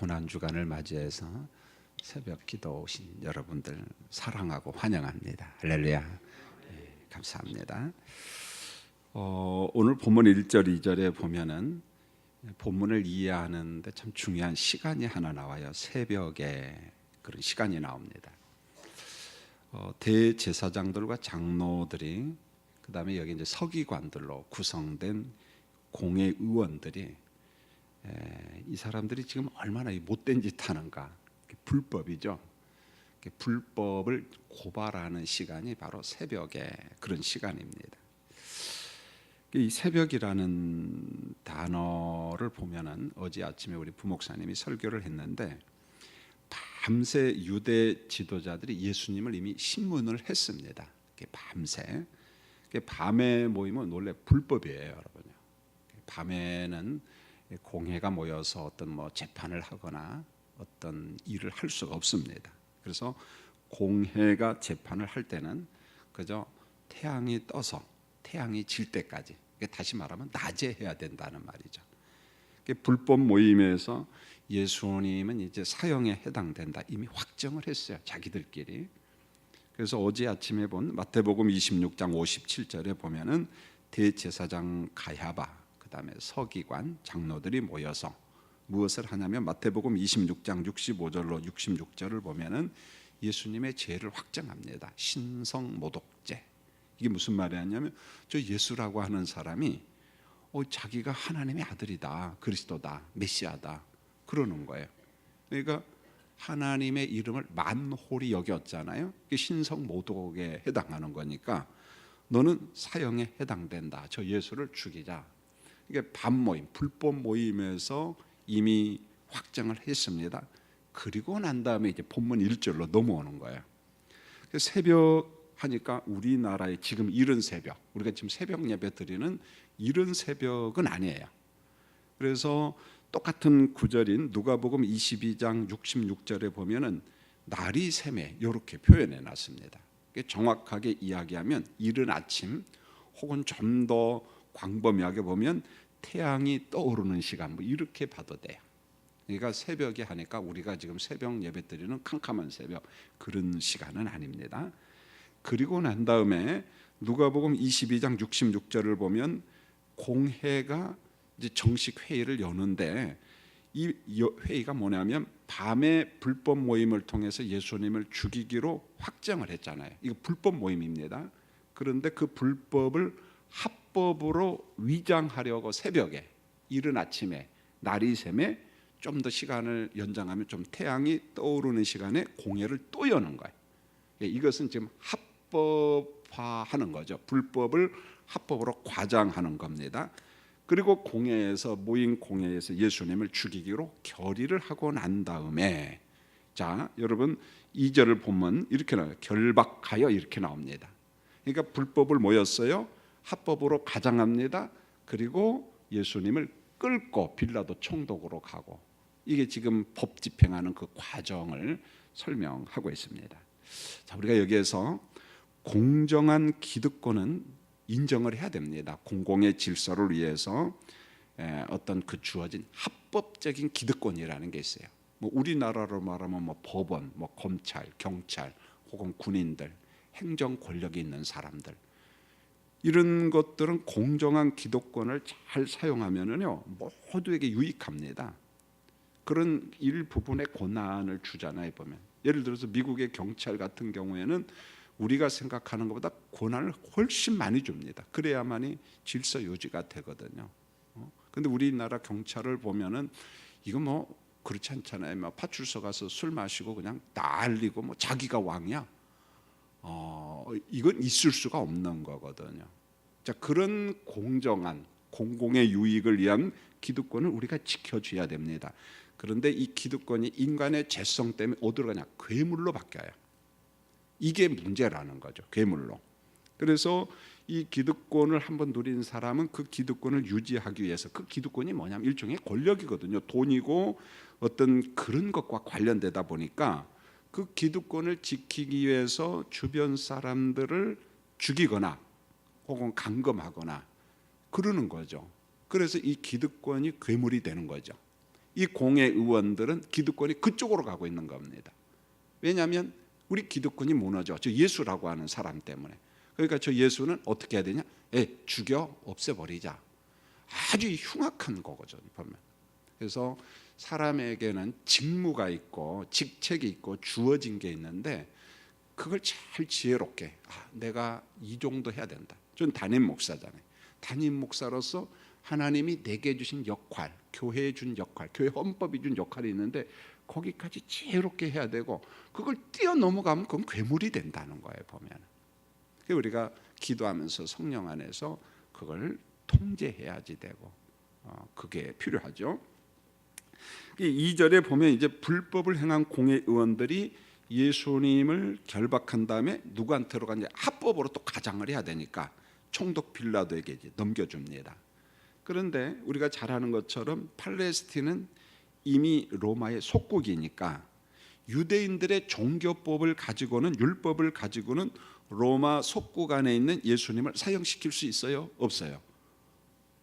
고난 주간을 맞이해서 새벽 기도 오신 여러분들 사랑하고 환영합니다. 할렐루야. 예, 감사합니다. 어, 오늘 본문 1절 2절에 보면은 본문을 이해하는데 참 중요한 시간이 하나 나와요. 새벽에 그런 시간이 나옵니다. 어, 대제사장들과 장로들이 그다음에 여기 이제 서기관들로 구성된 공회 의원들이 에, 이 사람들이 지금 얼마나 이 못된 짓 하는가 불법이죠. 불법을 고발하는 시간이 바로 새벽에 그런 시간입니다. 이 새벽이라는 단어를 보면은 어제 아침에 우리 부목사님이 설교를 했는데 밤새 유대 지도자들이 예수님을 이미 신문을 했습니다. 밤새 밤에 모이면 원래 불법이에요, 여러분요. 밤에는 공회가 모여서 어떤 뭐 재판을 하거나 어떤 일을 할 수가 없습니다. 그래서 공회가 재판을 할 때는 그저 태양이 떠서 태양이 질 때까지 다시 말하면 낮에 해야 된다는 말이죠. 불법 모임에서 예수님은 이제 사형에 해당된다 이미 확정을 했어요 자기들끼리. 그래서 어제 아침에 본 마태복음 26장 57절에 보면은 대제사장 가야바 그다음에 서기관 장로들이 모여서 무엇을 하냐면 마태복음 26장 65절로 66절을 보면은 예수님의 죄를 확정합니다. 신성 모독죄. 이게 무슨 말이냐면 저 예수라고 하는 사람이 어, 자기가 하나님의 아들이다, 그리스도다, 메시아다 그러는 거예요. 그러니까 하나님의 이름을 만홀히 여겼잖아요. 신성 모독에 해당하는 거니까 너는 사형에 해당된다. 저 예수를 죽이자. 이게 반 모임, 불법 모임에서 이미 확정을 했습니다. 그리고 난 다음에 이제 본문 1절로 넘어오는 거예요. 새벽 하니까 우리나라의 지금 이른 새벽, 우리가 지금 새벽 예배 드리는 이른 새벽은 아니에요. 그래서 똑같은 구절인 누가복음 22장 66절에 보면은 날이 새매 이렇게 표현해 놨습니다. 정확하게 이야기하면 이른 아침 혹은 좀 더 광범위하게 보면 태양이 떠오르는 시간 뭐 이렇게 봐도 돼요. 그러니까 새벽에 하니까 우리가 지금 새벽 예배 드리는 캄캄한 새벽 그런 시간은 아닙니다. 그리고 난 다음에 누가복음 22장 66절을 보면 공회가 이제 정식 회의를 여는데 이 회의가 뭐냐면 밤에 불법 모임을 통해서 예수님을 죽이기로 확정을 했잖아요. 이거 불법 모임입니다. 그런데 그 불법을 합 법으로 위장하려고 새벽에 이른 아침에 날이 샘에 좀 더 시간을 연장하면 좀 태양이 떠오르는 시간에 공회를 또 여는 거예요. 예, 이것은 지금 합법화하는 거죠. 불법을 합법으로 과장하는 겁니다. 그리고 공회에서 모인 공회에서 예수님을 죽이기로 결의를 하고 난 다음에 자 여러분 2절을 보면 이렇게 나와요. 결박하여 이렇게 나옵니다. 그러니까 불법을 모였어요. 합법으로 가장합니다. 그리고 예수님을 끌고 빌라도 총독으로 가고 이게 지금 법 집행하는 그 과정을 설명하고 있습니다. 자, 우리가 여기에서 공정한 기득권은 인정을 해야 됩니다. 공공의 질서를 위해서 어떤 그 주어진 합법적인 기득권이라는 게 있어요. 뭐 우리나라로 말하면 뭐 법원, 뭐 검찰, 경찰 혹은 군인들, 행정 권력이 있는 사람들 이런 것들은 공정한 기득권을 잘 사용하면은요 모두에게 유익합니다. 그런 일부분의 권한을 주잖아요 보면 예를 들어서 미국의 경찰 같은 경우에는 우리가 생각하는 것보다 권한을 훨씬 많이 줍니다. 그래야만이 질서 유지가 되거든요. 어? 근데 우리나라 경찰을 보면은 이거 뭐 그렇지 않잖아요. 막 파출소 가서 술 마시고 그냥 난리고 뭐 자기가 왕이야. 어, 이건 있을 수가 없는 거거든요. 자, 그런 공정한 공공의 유익을 위한 기득권을 우리가 지켜줘야 됩니다. 그런데 이 기득권이 인간의 죄성 때문에 어디로 가냐? 괴물로 바뀌어요. 이게 문제라는 거죠. 괴물로. 그래서 이 기득권을 한번 누린 사람은 그 기득권을 유지하기 위해서 그 기득권이 뭐냐면 일종의 권력이거든요. 돈이고 어떤 그런 것과 관련되다 보니까 그 기득권을 지키기 위해서 주변 사람들을 죽이거나 혹은 감금하거나 그러는 거죠. 그래서 이 기득권이 괴물이 되는 거죠. 이 공회 의원들은 기득권이 그쪽으로 가고 있는 겁니다. 왜냐하면 우리 기득권이 무너져. 저 예수라고 하는 사람 때문에. 그러니까 저 예수는 어떻게 해야 되냐? 예, 죽여 없애버리자. 아주 흉악한. 보면. 그래서 사람에게는 직무가 있고 직책이 있고 주어진 게 있는데 그걸 잘 지혜롭게 아, 내가 이 정도 해야 된다. 전 담임 목사잖아요. 담임 목사로서 하나님이 내게 주신 역할, 교회에 준 역할, 교회 헌법이 준 역할이 있는데 거기까지 지혜롭게 해야 되고 그걸 뛰어넘어가면 그건 괴물이 된다는 거예요 보면. 그 우리가 기도하면서 성령 안에서 그걸 통제해야지 되고 어, 그게 필요하죠. 이 2절에 보면 이제 불법을 행한 공회 의원들이 예수님을 결박한 다음에 누구한테로 가냐 합법으로 또 가장을 해야 되니까 총독 빌라도에게 넘겨줍니다. 그런데 우리가 잘 아는 것처럼 팔레스틴은 이미 로마의 속국이니까 유대인들의 종교법을 가지고는 율법을 가지고는 로마 속국 안에 있는 예수님을 사형시킬 수 있어요? 없어요?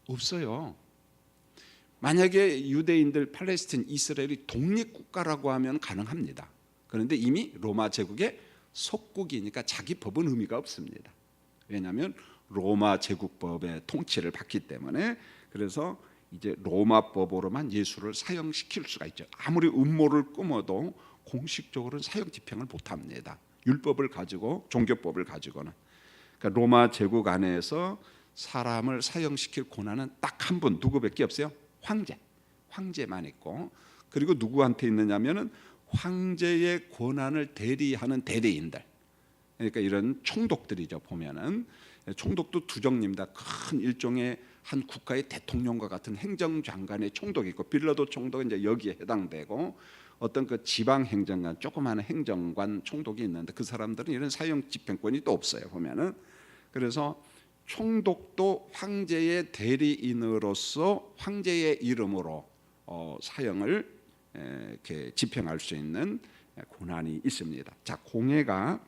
없어요. 만약에 유대인들 팔레스틴 이스라엘이 독립 국가라고 하면 가능합니다. 그런데 이미 로마 제국의 속국이니까 자기 법은 의미가 없습니다. 왜냐하면 로마 제국법의 통치를 받기 때문에 그래서 이제 로마법으로만 예수를 사형시킬 수가 있죠. 아무리 음모를 꾸며도 공식적으로는 사형 집행을 못합니다. 율법을 가지고 종교법을 가지고는 그러니까 로마 제국 안에서 사람을 사형시킬 권한은 딱 한 분 누구밖에 없어요. 황제, 황제만 있고 그리고 누구한테 있느냐면은 황제의 권한을 대리하는 대리인들. 그러니까 이런 총독들이죠 보면은 총독도 두 종류입니다. 큰 일종의 한 국가의 대통령과 같은 행정장관의 총독이 있고 빌라도 총독은 이제 여기에 해당되고 어떤 그 지방 행정관 조그마한 행정관 총독이 있는데 그 사람들은 이런 사형 집행권이 또 없어요 보면은 그래서 총독도 황제의 대리인으로서 황제의 이름으로 어, 사형을 에, 이렇게 집행할 수 있는 권한이 있습니다. 자 공회가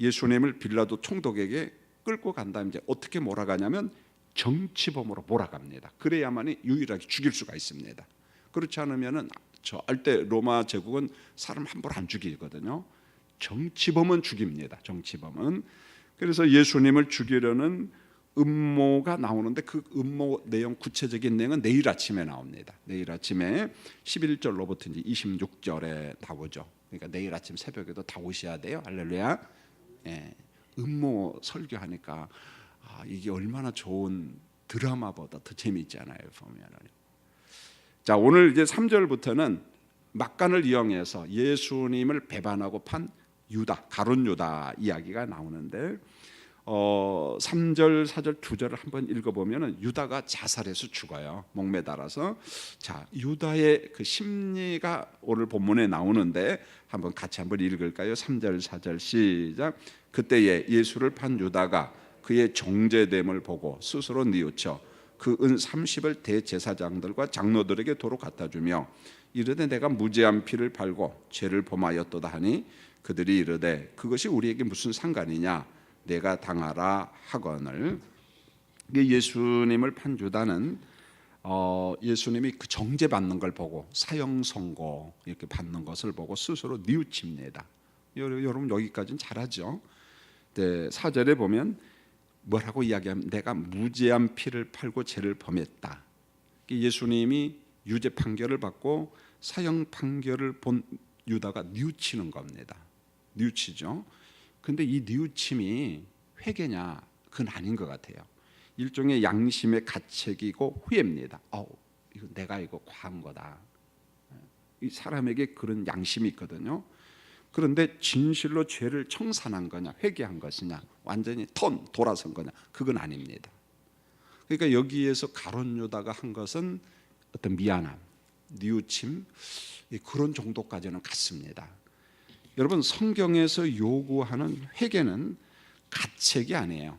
예수님을 빌라도 총독에게 끌고 간 다음 이제 어떻게 몰아가냐면 정치범으로 몰아갑니다. 그래야만이 유일하게 죽일 수가 있습니다. 그렇지 않으면은 절대 로마 제국은 사람 함부로 안 죽이거든요. 정치범은 죽입니다. 정치범은 그래서 예수님을 죽이려는 음모가 나오는데 그 음모 내용 구체적인 내용은 내일 아침에 나옵니다. 내일 아침에 11절로부터 이제 26절에 나오죠. 그러니까 내일 아침 새벽에도 다 오셔야 돼요. 할렐루야. 예. 음모 설교하니까 아, 이게 얼마나 좋은 드라마보다 더 재미있잖아요. 보면은. 자, 오늘 이제 3절부터는 막간을 이용해서 예수님을 배반하고 판 유다, 가론 유다 이야기가 나오는데 어, 3절, 4절, 2절을 한번 읽어보면은 유다가 자살해서 죽어요. 목매달아서. 자, 유다의 그 심리가 오늘 본문에 나오는데 한번 같이 한번 읽을까요? 3절, 4절 시작. 그때에 예수를 판 유다가 그의 정죄됨을 보고 스스로 뉘우쳐 그 은 30을 대제사장들과 장로들에게 도로 갖다 주며 이르되 내가 무죄한 피를 팔고 죄를 범하였도다 하니 그들이 이르되 그것이 우리에게 무슨 상관이냐 내가 당하라 하거늘 예수님을 판 유다는 어, 예수님이 그 정죄 받는 걸 보고 사형 선고 이렇게 받는 것을 보고 스스로 뉘우칩니다. 여러분 여기까지는 잘하죠. 네, 사절에 보면 뭐라고 이야기하면 내가 무죄한 피를 팔고 죄를 범했다. 예수님이 유죄 판결을 받고 사형 판결을 본 유다가 뉘우치는 겁니다. 뉘우치죠. 근데 이 뉘우침이 회개냐? 그건 아닌 것 같아요. 일종의 양심의 가책이고 후회입니다. 어, 이거 내가 이거 과한 거다. 이 사람에게 그런 양심이 있거든요. 그런데 진실로 죄를 청산한 거냐, 회개한 것이냐, 완전히 턴 돌아선 거냐, 그건 아닙니다. 그러니까 여기에서 가론 유다가 한 것은 어떤 미안함, 뉘우침 그런 정도까지는 같습니다. 여러분 성경에서 요구하는 회개는 가책이 아니에요.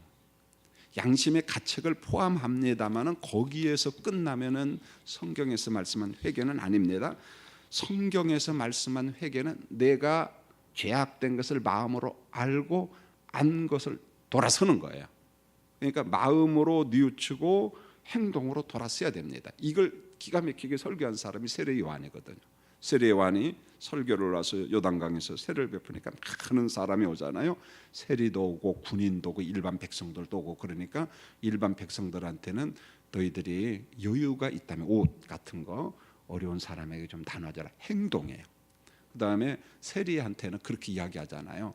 양심의 가책을 포함합니다만은 거기에서 끝나면은 성경에서 말씀한 회개는 아닙니다. 성경에서 말씀한 회개는 내가 죄악된 것을 마음으로 알고 안 것을 돌아서는 거예요. 그러니까 마음으로 뉘우치고 행동으로 돌아서야 됩니다. 이걸 기가 막히게 설교한 사람이 세례 요한이거든요. 세례 요한이 설교를 와서 요단강에서 세례를 베푸니까 많은 사람이 오잖아요. 세리도 오고 군인도 오고 일반 백성들도 오고 그러니까 일반 백성들한테는 너희들이 여유가 있다면 옷 같은 거 어려운 사람에게 좀 나눠줘라 행동이에요. 그 다음에 세리한테는 그렇게 이야기하잖아요.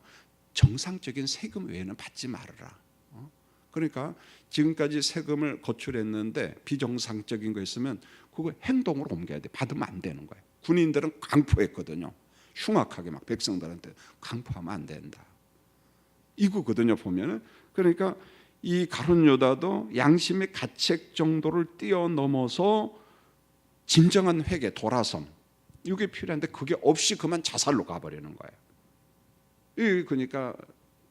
정상적인 세금 외에는 받지 말아라. 어? 그러니까 지금까지 세금을 거출했는데 비정상적인 거 있으면 그거 행동으로 옮겨야 돼. 받으면 안 되는 거예요. 군인들은 강포했거든요. 흉악하게 막 백성들한테 강포하면 안 된다. 이거거든요 보면은 그러니까 이 가론 요다도 양심의 가책 정도를 뛰어넘어서 진정한 회개 돌아섬 이게 필요한데 그게 없이 그만 자살로 가버리는 거예요. 이 그러니까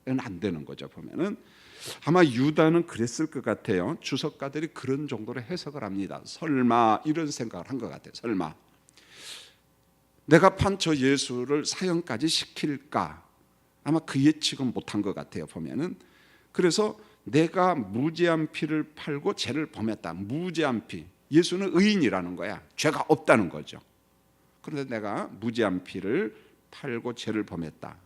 안 되는 거죠 보면은 아마 유다는 그랬을 것 같아요. 주석가들이 그런 정도로 해석을 합니다. 설마 이런 생각을 한 것 같아요. 설마 내가 판 저 예수를 사형까지 시킬까? 아마 그 예측은 못한 것 같아요. 보면은 그래서 내가 무죄한 피를 팔고 죄를 범했다. 무죄한 피. 예수는 의인이라는 거야. 죄가 없다는 거죠. 그런데 내가 무죄한 피를 팔고 죄를 범했다.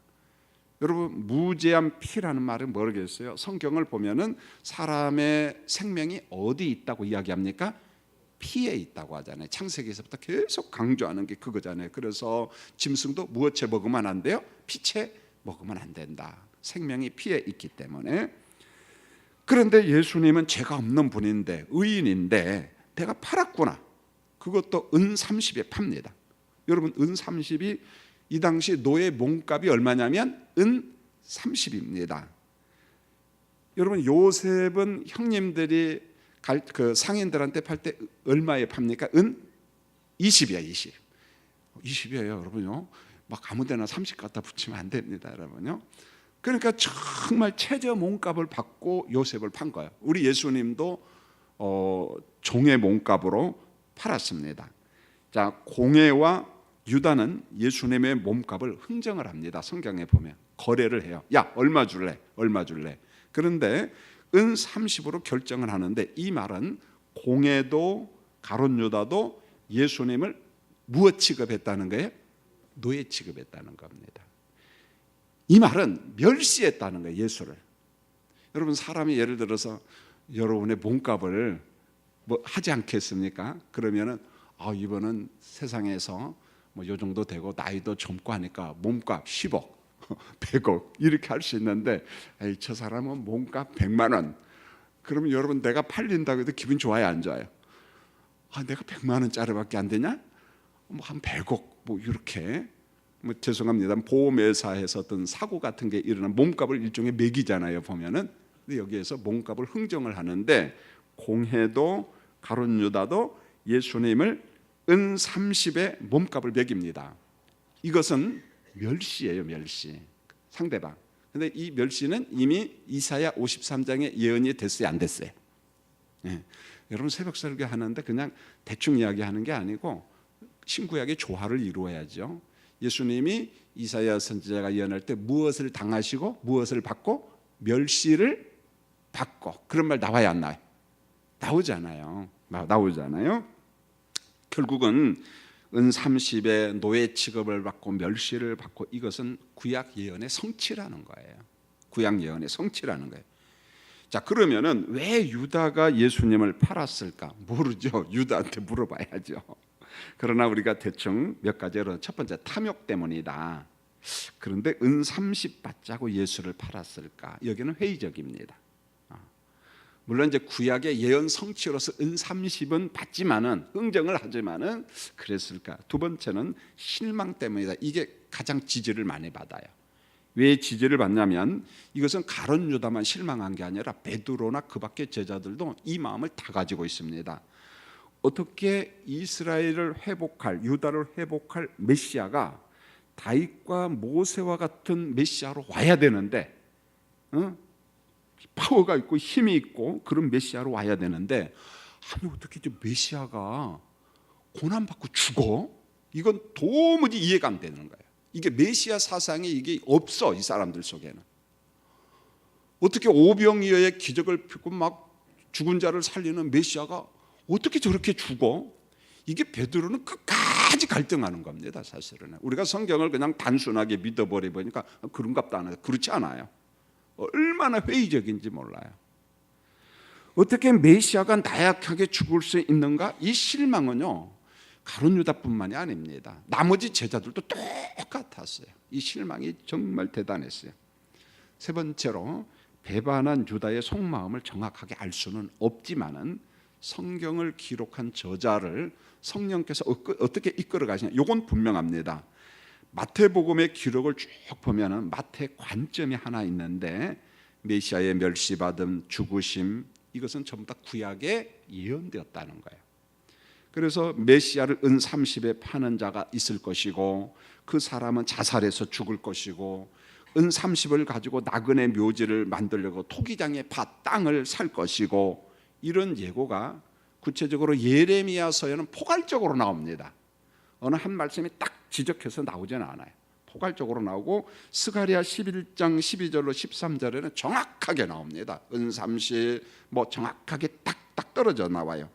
여러분 무죄한 피라는 말은 모르겠어요. 성경을 보면은 사람의 생명이 어디 있다고 이야기합니까? 피에 있다고 하잖아요. 창세기에서부터 계속 강조하는 게 그거잖아요. 그래서 짐승도 무엇에 먹으면 안 돼요? 피채 먹으면 안 된다. 생명이 피에 있기 때문에. 그런데 예수님은 죄가 없는 분인데 의인인데 내가 팔았구나. 그것도 은 30에 팝니다. 여러분 은 30이 이 당시 노예 몸값이 얼마냐면 은 30입니다. 여러분 요셉은 형님들이 갈, 그 상인들한테 팔 때 얼마에 팝니까? 은 20이야 20. 20이에요 여러분요. 막 아무데나 30 갖다 붙이면 안 됩니다 여러분요. 그러니까 정말 최저 몸값을 받고 요셉을 판 거예요. 우리 예수님도 어, 종의 몸값으로 팔았습니다. 자 공예와 유다는 예수님의 몸값을 흥정을 합니다. 성경에 보면 거래를 해요. 야 얼마 줄래? 얼마 줄래? 그런데 은 30으로 결정을 하는데 이 말은 공예도 가론 유다도 예수님을 무엇 취급했다는 거예요? 노예 취급했다는 겁니다. 이 말은 멸시했다는 거예요. 예수를. 여러분 사람이 예를 들어서 여러분의 몸값을 뭐 하지 않겠습니까? 그러면은 아 이번은 세상에서 뭐 요 정도 되고 나이도 젊고 하니까 몸값 10억, 100억 이렇게 할 수 있는데 에이, 저 사람은 몸값 100만 원. 그러면 여러분 내가 팔린다고 해도 기분 좋아요 안 좋아요? 아 내가 100만 원짜리밖에 안 되냐? 뭐 한 100억 뭐 이렇게 뭐 죄송합니다. 보험회사에서 어떤 사고 같은 게 일어나면 몸값을 일종의 매기잖아요. 보면은 근데 여기에서 몸값을 흥정을 하는데 공회도 가론 유다도 예수님을 은 30의 몸값을 매깁니다. 이것은 멸시예요, 멸시. 상대방. 근데 이 멸시는 이미 이사야 53장의 예언이 됐어요, 안 됐어요? 예. 여러분 새벽 설교 하는데 그냥 대충 이야기하는 게 아니고 신구약의 조화를 이루어야죠. 예수님이 이사야 선지자가 예언할 때 무엇을 당하시고 무엇을 받고 멸시를 받고 그런 말 나와야 안 나와요? 나오잖아요. 나오잖아요. 결국은 은 30의 노예 취급을 받고 멸시를 받고 이것은 구약 예언의 성취라는 거예요. 구약 예언의 성취라는 거예요. 자 그러면은 왜 유다가 예수님을 팔았을까 모르죠. 유다한테 물어봐야죠. 그러나 우리가 대충 몇 가지로 첫 번째 탐욕 때문이다. 그런데 은 30 받자고 예수를 팔았을까? 여기는 회의적입니다. 물론 이제 구약의 예언 성취로서 은 30은 받지만은 흥정을 하지만은 그랬을까? 두 번째는 실망 때문이다. 이게 가장 지지를 많이 받아요. 왜 지지를 받냐면 이것은 가론 유다만 실망한 게 아니라 베드로나 그밖의 제자들도 이 마음을 다 가지고 있습니다. 어떻게 이스라엘을 회복할 유다를 회복할 메시아가 다윗과 모세와 같은 메시아로 와야 되는데 어? 파워가 있고 힘이 있고 그런 메시아로 와야 되는데 아니 어떻게 저 메시아가 고난 받고 죽어? 이건 도무지 이해가 안 되는 거예요. 이게 메시아 사상이 이게 없어 이 사람들 속에는. 어떻게 오병이어의 기적을 펴고 막 죽은 자를 살리는 메시아가 어떻게 저렇게 죽어? 이게 베드로는 끝까지 갈등하는 겁니다. 사실은 우리가 성경을 그냥 단순하게 믿어버려 보니까 그런갑다 하는 그렇지 않아요. 얼마나 회의적인지 몰라요. 어떻게 메시아가 나약하게 죽을 수 있는가? 이 실망은요. 가론 유다뿐만이 아닙니다. 나머지 제자들도 똑같았어요. 이 실망이 정말 대단했어요. 세 번째로 배반한 유다의 속마음을 정확하게 알 수는 없지만은 성경을 기록한 저자를 성령께서 어떻게 이끌어 가시냐 이건 분명합니다. 마태복음의 기록을 쭉 보면은 마태 관점이 하나 있는데 메시아의 멸시받음, 죽으심 이것은 전부 다 구약에 예언되었다는 거예요. 그래서 메시아를 은 30에 파는 자가 있을 것이고 그 사람은 자살해서 죽을 것이고 은 30을 가지고 나그네 묘지를 만들려고 토기장의 밭 땅을 살 것이고 이런 예고가 구체적으로 예레미야서에는 포괄적으로 나옵니다. 어느 한 말씀이 딱 지적해서 나오지는 않아요. 포괄적으로 나오고 스가리아 11장 12절로 13절에는 정확하게 나옵니다. 은삼시 뭐 정확하게 딱딱 떨어져 나와요.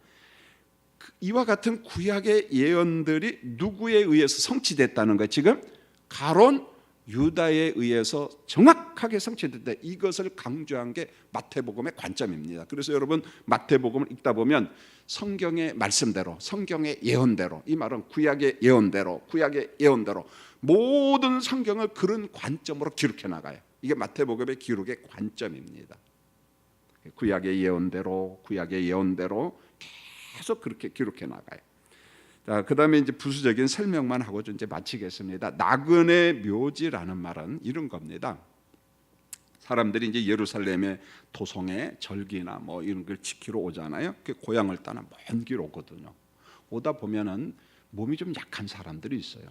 그 이와 같은 구약의 예언들이 누구에 의해서 성취됐다는 거예요. 지금 가론 유다에 의해서 정확하게 성취됐다. 이것을 강조한 게 마태복음의 관점입니다. 그래서 여러분 마태복음을 읽다 보면 성경의 말씀대로, 성경의 예언대로, 이 말은 구약의 예언대로, 구약의 예언대로 모든 성경을 그런 관점으로 기록해 나가요. 이게 마태복음의 기록의 관점입니다. 구약의 예언대로, 구약의 예언대로 계속 그렇게 기록해 나가요. 자, 그다음에 이제 부수적인 설명만 하고 이제 마치겠습니다. 나그네 묘지라는 말은 이런 겁니다. 사람들이 이제 예루살렘의 도성에 절기나 뭐 이런 걸 지키러 오잖아요. 그 고향을 떠나 먼길 오거든요. 오다 보면은 몸이 좀 약한 사람들이 있어요.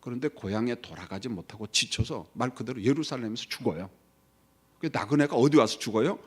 그런데 고향에 돌아가지 못하고 지쳐서 말 그대로 예루살렘에서 죽어요. 그 나그네가 어디 와서 죽어요?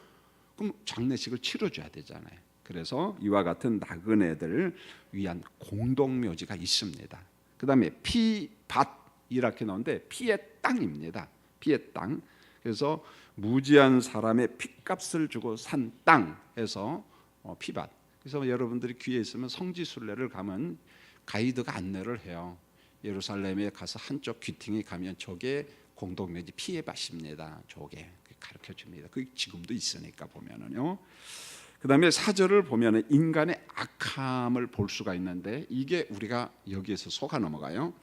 그럼 장례식을 치러줘야 되잖아요. 그래서 이와 같은 나그네들 위한 공동묘지가 있습니다. 그 다음에 피밭 이렇게 나오는데 피의 땅입니다. 피의 땅. 그래서 무지한 사람의 피값을 주고 산 땅에서 어, 피밭. 그래서 여러분들이 귀에 있으면 성지순례를 가면 가이드가 안내를 해요. 예루살렘에 가서 한쪽 귀퉁이 가면 저게 공동묘지 피의 밭입니다. 저게 가르쳐 줍니다. 그 지금도 있으니까 보면은요. 그 다음에 사절을 보면 인간의 악함을 볼 수가 있는데 이게 우리가 여기에서 속아 넘어가요.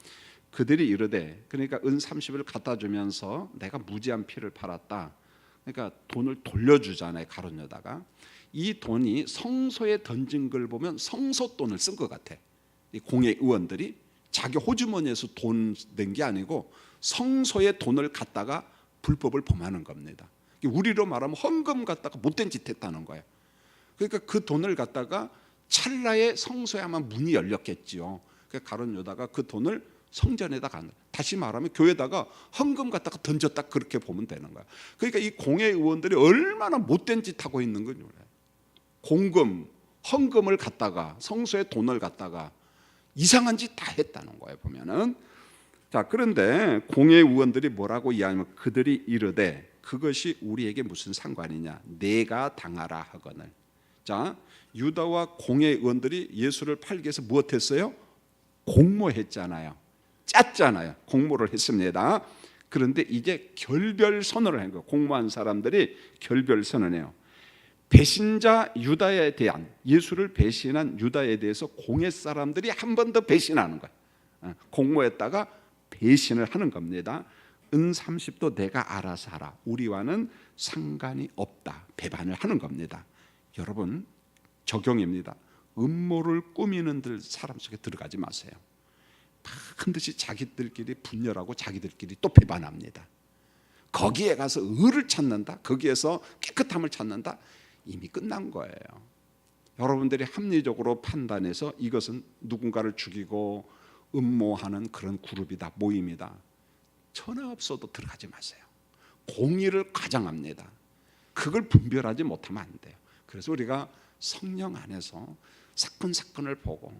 그들이 이르되 그러니까 은 30을 갖다 주면서 내가 무지한 피를 팔았다. 그러니까 돈을 돌려주잖아요. 가론 여다가 이 돈이 성소에 던진 걸 보면 성소 돈을 쓴 것 같아. 이 공예 의원들이 자기 호주머니에서 돈 낸 게 아니고 성소에 돈을 갖다가 불법을 범하는 겁니다. 우리로 말하면 헌금 갖다가 못된 짓 했다는 거예요. 그러니까 그 돈을 갖다가 찰나에 성소에 아마 문이 열렸겠지요. 그 가론 유다가 그 돈을 성전에다 가 다시 말하면 교회다가 헌금 갖다가 던졌다 그렇게 보면 되는 거야. 그러니까 이 공회 의원들이 얼마나 못된 짓 하고 있는 몰라요. 공금, 헌금을 갖다가 성소에 돈을 갖다가 이상한 짓 다 했다는 거예요. 보면은 자 그런데 공회 의원들이 뭐라고 이야기하면 그들이 이르되 그것이 우리에게 무슨 상관이냐? 내가 당하라 하거늘. 자, 유다와 공의 의원들이 예수를 팔기 위해서 무엇했어요? 공모했잖아요. 짰잖아요. 공모를 했습니다. 그런데 이제 결별 선언을 한 거예요. 공모한 사람들이 결별 선언해요. 배신자 유다에 대한 예수를 배신한 유다에 대해서 공의 사람들이 한 번 더 배신하는 거예요. 어, 공모했다가 배신을 하는 겁니다. 은 30도 내가 알아서 하라. 우리와는 상관이 없다. 배반을 하는 겁니다. 여러분 적용입니다. 음모를 꾸미는 들 사람 속에 들어가지 마세요. 반드시 자기들끼리 분열하고 자기들끼리 또 배반합니다. 거기에 가서 의를 찾는다. 거기에서 깨끗함을 찾는다. 이미 끝난 거예요. 여러분들이 합리적으로 판단해서 이것은 누군가를 죽이고 음모하는 그런 그룹이다, 모임이다. 전혀 없어도 들어가지 마세요. 공의를 가장합니다. 그걸 분별하지 못하면 안 돼요. 그래서 우리가 성령 안에서 사건 사건을 보고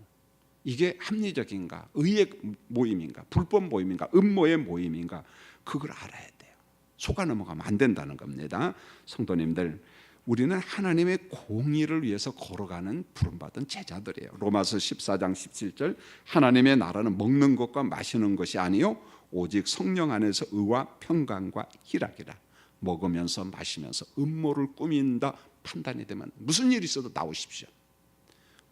이게 합리적인가, 의의 모임인가, 불법 모임인가, 음모의 모임인가 그걸 알아야 돼요. 속아 넘어가면 안 된다는 겁니다. 성도님들, 우리는 하나님의 공의를 위해서 걸어가는 부름받은 제자들이에요. 로마서 14장 17절 하나님의 나라는 먹는 것과 마시는 것이 아니요 오직 성령 안에서 의와 평강과 희락이라. 먹으면서 마시면서 음모를 꾸민다 판단이 되면 무슨 일이 있어도 나오십시오.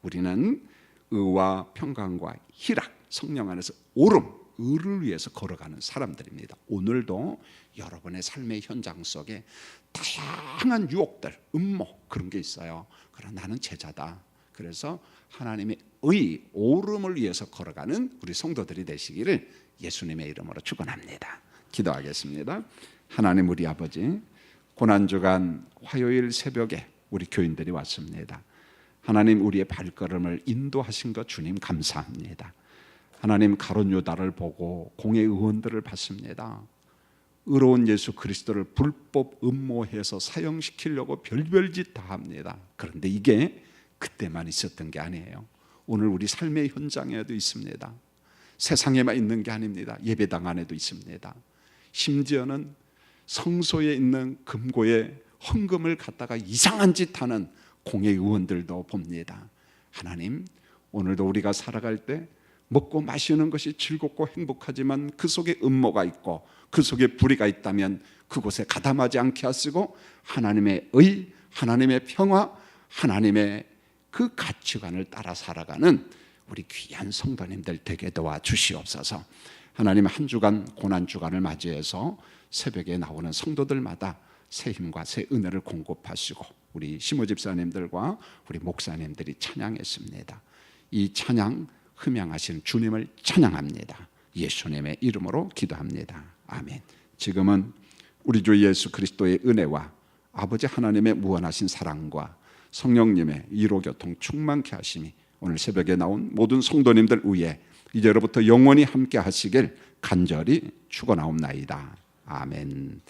우리는 의와 평강과 희락, 성령 안에서 오름, 의를 위해서 걸어가는 사람들입니다. 오늘도 여러분의 삶의 현장 속에 다양한 유혹들, 음모 그런 게 있어요. 그러나 나는 제자다. 그래서 하나님의 의, 오름을 위해서 걸어가는 우리 성도들이 되시기를 예수님의 이름으로 축원합니다. 기도하겠습니다. 하나님 우리 아버지 고난 주간 화요일 새벽에 우리 교인들이 왔습니다. 하나님 우리의 발걸음을 인도하신 것 주님 감사합니다. 하나님 가론 유다를 보고 공의 의원들을 봤습니다. 의로운 예수 그리스도를 불법 음모해서 사형시키려고 별별 짓 다 합니다. 그런데 이게 그때만 있었던 게 아니에요. 오늘 우리 삶의 현장에도 있습니다. 세상에만 있는 게 아닙니다. 예배당 안에도 있습니다. 심지어는 성소에 있는 금고에 헌금을 갖다가 이상한 짓 하는 공의 의원들도 봅니다. 하나님, 오늘도 우리가 살아갈 때 먹고 마시는 것이 즐겁고 행복하지만 그 속에 음모가 있고 그 속에 불의가 있다면 그곳에 가담하지 않게 하시고 하나님의 의, 하나님의 평화, 하나님의 그 가치관을 따라 살아가는 우리 귀한 성도님들 되게 도와 주시옵소서. 하나님 한 주간 고난 주간을 맞이해서 새벽에 나오는 성도들마다 새 힘과 새 은혜를 공급하시고 우리 시모 집사님들과 우리 목사님들이 찬양했습니다. 이 찬양 흠양하신 주님을 찬양합니다. 예수님의 이름으로 기도합니다. 아멘. 지금은 우리 주 예수 그리스도의 은혜와 아버지 하나님의 무한하신 사랑과 성령님의 이로 교통 충만케 하심이 오늘 새벽에 나온 모든 성도님들 위해 이제로부터 영원히 함께 하시길 간절히 축원하옵나이다. 아멘.